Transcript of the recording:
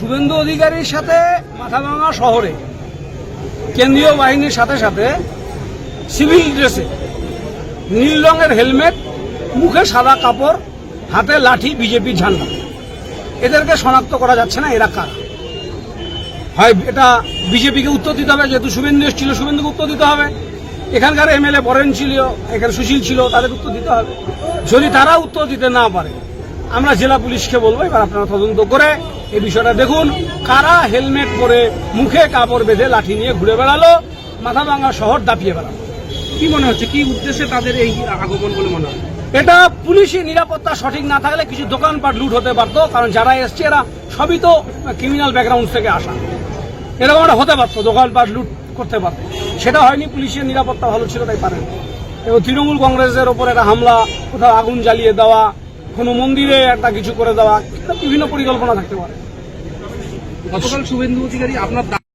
শুভেন্দু অধিকারীর সাথে মাথাভাঙা শহরে, কেন্দ্রীয় বাহিনীর সাথে সাথে সিভিল ড্রেসে, নীল রঙের হেলমেট, মুখে সাদা কাপড়, হাতে লাঠি, বিজেপির ঝান্ডা। এদেরকে শনাক্ত করা যাচ্ছে না, এরা কারা? হয় এটা বিজেপিকে উত্তর দিতে হবে, যেহেতু শুভেন্দু ছিল শুভেন্দুকে উত্তর দিতে হবে। এখানকার এমএলএ বরেন ছিল এখানে সুশীল ছিল তাদের উত্তর দিতে হবে। যদি তারা উত্তর দিতে না পারে, আমরা জেলা পুলিশকে বলব, এবার আপনারা তদন্ত করে এই বিষয়টা দেখুন কারা হেলমেট পরে মুখে কাপড় বেঁধে লাঠি নিয়ে ঘুরে বেড়ালো মাথাভাঙা শহর দাপিয়ে বেড়ালো। কি মনে হচ্ছে? কি উদ্দেশ্যে তাদের এই আগমন বলে মনে হয়? এটা পুলিশি নিরাপত্তা সঠিক না থাকলে কিছু দোকানপাট লুট হতে পারতো কারণ যারা এসছে এরা সবই তো ক্রিমিনাল ব্যাকগ্রাউন্ড থেকে আসা। এরকম একটা হতে পারতো দোকানপাট লুট করতে পারতো। সেটা হয়নি পুলিশের নিরাপত্তা ভালো ছিল তাই পারেন। এবং তৃণমূল কংগ্রেসের ওপর একটা হামলা কোথাও আগুন জ্বালিয়ে দেওয়া কোনো মন্দিরে একটা কিছু করে দেওয়া বিভিন্ন পরিকল্পনা থাকতে পারে। গতকাল শুভেন্দু অধিকারী আপনার